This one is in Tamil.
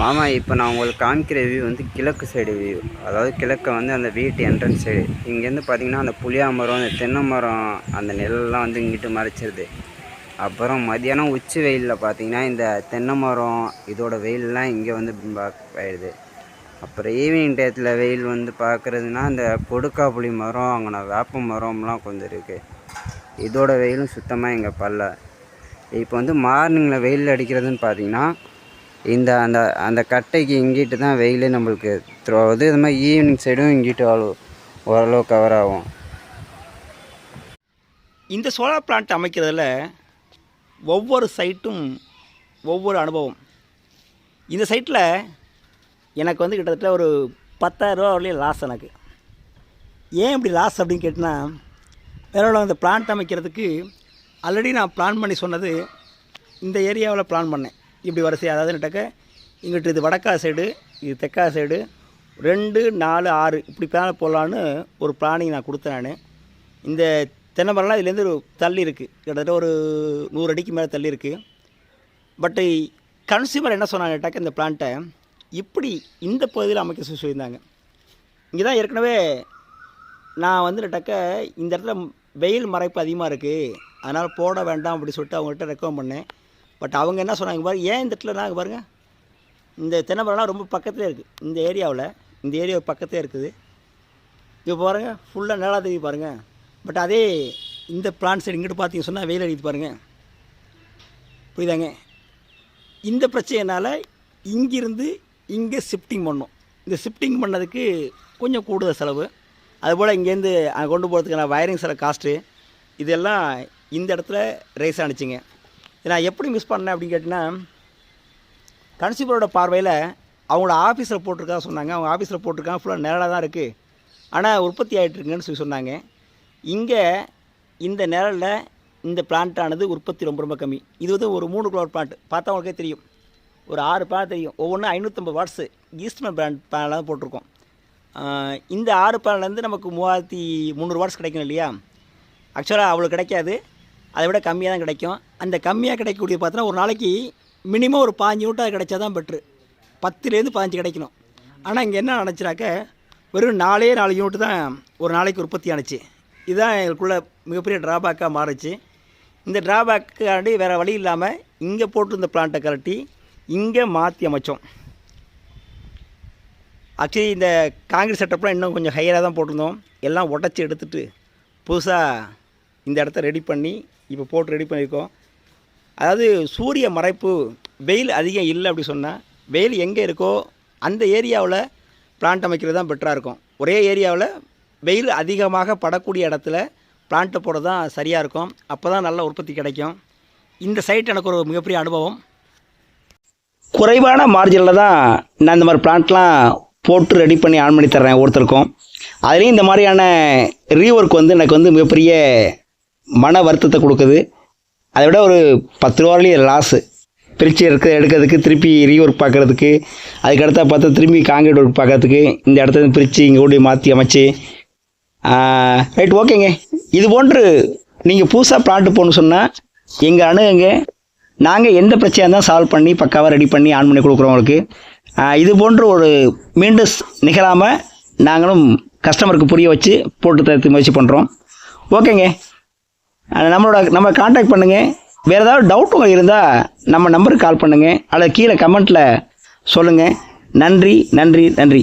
மாமா இப்போ நான் உங்களுக்கு காமிக்கிற வியூ வந்து கிழக்கு சைடு வியூ அதாவது கிழக்க வந்து அந்த வீட்டு என்ட்ரன்ஸ் சைடு இங்கேருந்து பார்த்தீங்கன்னா அந்த புளியா மரம் அந்த தென்னை மரம் அந்த நெல்லாம் வந்து இங்கிட்டு மறைச்சிருது. அப்புறம் மதியானம் உச்சி வெயிலில் பார்த்தீங்கன்னா இந்த தென்னை மரம் இதோட வெயிலெலாம் இங்கே வந்து ஆயிடுது. அப்புறம் ஈவினிங் டயத்தில் வெயில் வந்து பார்க்குறதுனா இந்த கொடுக்கா புளி மரம் அங்கே வேப்ப மரம்லாம் கொஞ்சம் இருக்குது இதோட வெயிலும் சுத்தமாக இங்கே பல்ல. இப்போ வந்து மார்னிங்கில் வெயில் அடிக்கிறதுன்னு பார்த்தீங்கன்னா இந்த அந்த அந்த கட்டைக்கு இங்கிட்டு தான் வெயிலே நம்மளுக்கு த்ரோ ஆகுது. இது மாதிரி ஈவினிங் சைடும் இங்கிட்டு அளவு ஓரளவு கவர் ஆகும். இந்த சோலார் பிளான்ட் அமைக்கிறதுல ஒவ்வொரு சைட்டும் ஒவ்வொரு அனுபவம். இந்த சைட்டில் எனக்கு வந்து கிட்டத்தட்ட ஒரு பத்தாயிரரூவா வரலையும் லாஸ் எனக்கு. ஏன் இப்படி லாஸ் அப்படின்னு கேட்டினா வேற அந்த பிளான்ட் அமைக்கிறதுக்கு ஆல்ரெடி நான் பிளான் பண்ணி சொன்னது இந்த ஏரியாவில் பிளான் பண்ணேன். இப்படி வரிசை அதாவது இங்கிட்டு இது வடக்கா சைடு இது தெக்கா சைடு ரெண்டு நாலு ஆறு இப்படி பிளான் போடலான்னு ஒரு பிளானிங் நான் கொடுத்தேன் நான். இந்த தென்னை மரம்லாம் இதுலேருந்து ஒரு தள்ளி இருக்குது கிட்டத்தட்ட ஒரு நூறு அடிக்கு மேலே தள்ளி இருக்குது பட்டு கன்சியூமர் என்ன சொன்னாங்கட்டாக்க இந்த பிளான்ட்டை இப்படி இந்த பகுதியில் அமைக்க சொல்லியிருந்தாங்க. இங்கே தான் ஏற்கனவே நான் வந்துட்டாக்க இந்த இடத்துல வெயில் மறைப்பு அதிகமாக இருக்குது அதனால் போட வேண்டாம் அப்படி சொல்லிட்டு அவங்ககிட்ட ரெக்கமெண்ட் பண்ணேன். பட் அவங்க என்ன சொன்னாங்க பாருங்க ஏன் இந்த இடத்துல நாங்கள் பாருங்கள் இந்த தென்னை மரம்லாம் ரொம்ப பக்கத்துலேயே இருக்குது இந்த ஏரியாவில் இந்த ஏரியா பக்கத்தே இருக்குது. இப்போ பாருங்கள் ஃபுல்லாக நிலா தெரியுது பாருங்கள் பட் அதே இந்த பிளான் சைடு இங்கிட்டு பார்த்தீங்க சொன்னால் வெயில் அடிக்குது பாருங்கள் புரியுதாங்க? இந்த பிரச்சனைனால் இங்கிருந்து இங்கே ஷிஃப்டிங் பண்ணோம். இந்த ஷிஃப்டிங் பண்ணதுக்கு கொஞ்சம் கூடுதல் செலவு. அதுபோல் இங்கேருந்து அங்கே கொண்டு போகிறதுக்கான வயரிங் சில காஸ்ட்டு இதெல்லாம் இந்த இடத்துல ரேஸ் ஆனிச்சிங்க. நான் எப்படி மிஸ் பண்ணேன் அப்படின்னு கேட்டிங்கன்னா கன்சியூமரோட பார்வையில் அவங்களோட ஆஃபீஸில் போட்டிருக்கா சொன்னாங்க. அவங்க ஆஃபீஸில் போட்டிருக்காங்க. ஃபுல்லாக நிழலாக தான் இருக்குது ஆனால் உற்பத்தி ஆகிட்டுருக்குன்னு சொல்லி சொன்னாங்க. இங்கே இந்த நிழலில் இந்த பிளான்ட்டானது உற்பத்தி ரொம்ப ரொம்ப கம்மி. இது வந்து ஒரு மூணு கிலோ பிளான்ட் பார்த்தவங்களுக்கே தெரியும். ஒரு ஆறு பிளான் தெரியும். ஒவ்வொன்றும் ஐநூற்றம்பது வாட்ஸு ஈஸ்ட்மன் பிளான் பேனலாக போட்டிருக்கோம். இந்த ஆறு பேனல்லேருந்து நமக்கு மூவாயிரத்தி முந்நூறு வாட்ஸ் கிடைக்கும் இல்லையா? ஆக்சுவலாக அவ்வளோ கிடைக்காது. அதை விட கம்மியாக தான் கிடைக்கும். அந்த கம்மியாக கிடைக்கக்கூடிய பார்த்தோன்னா ஒரு நாளைக்கு மினிமம் ஒரு பாஞ்சு யூனிட்டாக கிடைச்சா தான் பெட்ரு பத்துலேருந்து பதினஞ்சு கிடைக்கணும். ஆனால் இங்கே என்ன நினச்சினாக்க வெறும் நாலே நாலு யூனிட் தான் ஒரு நாளைக்கு உற்பத்தி ஆனுச்சு. இதுதான் எங்களுக்குள்ள மிகப்பெரிய ட்ராபேக்காக மாறுச்சு. இந்த ட்ராபேக்காண்டி வேறு வழி இல்லாமல் இங்கே போட்டிருந்த பிளான்ட்டை கரட்டி இங்கே மாற்றி அமைச்சோம். ஆக்சுவலி இந்த காங்கிரஸ் செட்டப்லாம் இன்னும் கொஞ்சம் ஹையராக தான் போட்டிருந்தோம். எல்லாம் உடச்சி எடுத்துட்டு புதுசாக இந்த இடத்த ரெடி பண்ணி இப்போ போட்டு ரெடி பண்ணியிருக்கோம் அதாவது சூரிய மறைப்பு வெயில் அதிகம் இல்லை அப்படி சொன்னால் வெயில் எங்கே இருக்கோ அந்த ஏரியாவில் பிளான்ட் அமைக்கிறது தான் பெட்டராக இருக்கும். ஒரே ஏரியாவில் வெயில் அதிகமாக படக்கூடிய இடத்துல பிளான்ட்டை போட தான் சரியாக இருக்கும். அப்போ தான் நல்ல உற்பத்தி கிடைக்கும். இந்த சைட் எனக்கு ஒரு மிகப்பெரிய அனுபவம். குறைவான மார்ஜினில் தான் நான் இந்த மாதிரி பிளான்ட்லாம் போட்டு ரெடி பண்ணி ஆன் பண்ணி தர்றேன் ஒருத்தருக்கும் அதுலேயும் இந்த மாதிரியான ரீஒர்க் வந்து எனக்கு வந்து மிகப்பெரிய மன வருத்தத்தை கொடுக்குது. அதை விட ஒரு பத்து ரூபாலையும் லாஸு பிரித்து எடுக்க எடுக்கிறதுக்கு திருப்பி ரீஒர்க் பார்க்குறதுக்கு அதுக்கடுத்தா பார்த்தா திரும்பி காங்கிரீட் ஒர்க் பார்க்கறதுக்கு இந்த இடத்துல பிரித்து இங்கே கூட மாற்றி அமைச்சு ரைட் ஓகேங்க இது போன்று நீங்கள் புதுசாக பிளான்ட் போகணுன்னு சொன்னால் எங்கள் அணுகுங்க நாங்கள் எந்த பிரச்சனையாக இருந்தால் சால்வ் பண்ணி பக்காவாக ரெடி பண்ணி ஆன் பண்ணி கொடுக்குறோம் உங்களுக்கு இது போன்று ஒரு மீண்டும் நிகழாமல் நாங்களும் கஸ்டமருக்கு புரிய வச்சு போட்டு தரத்துக்கு முயற்சி பண்ணுறோம் ஓகேங்க நம்மளோட நம்ம காண்டாக்ட் பண்ணுங்கள் வேறு ஏதாவது டவுட் உங்களுக்கு இருந்தால் நம்ம நம்பருக்கு கால் பண்ணுங்கள் அல்லது கீழே கமெண்ட்டில் சொல்லுங்கள் நன்றி நன்றி நன்றி.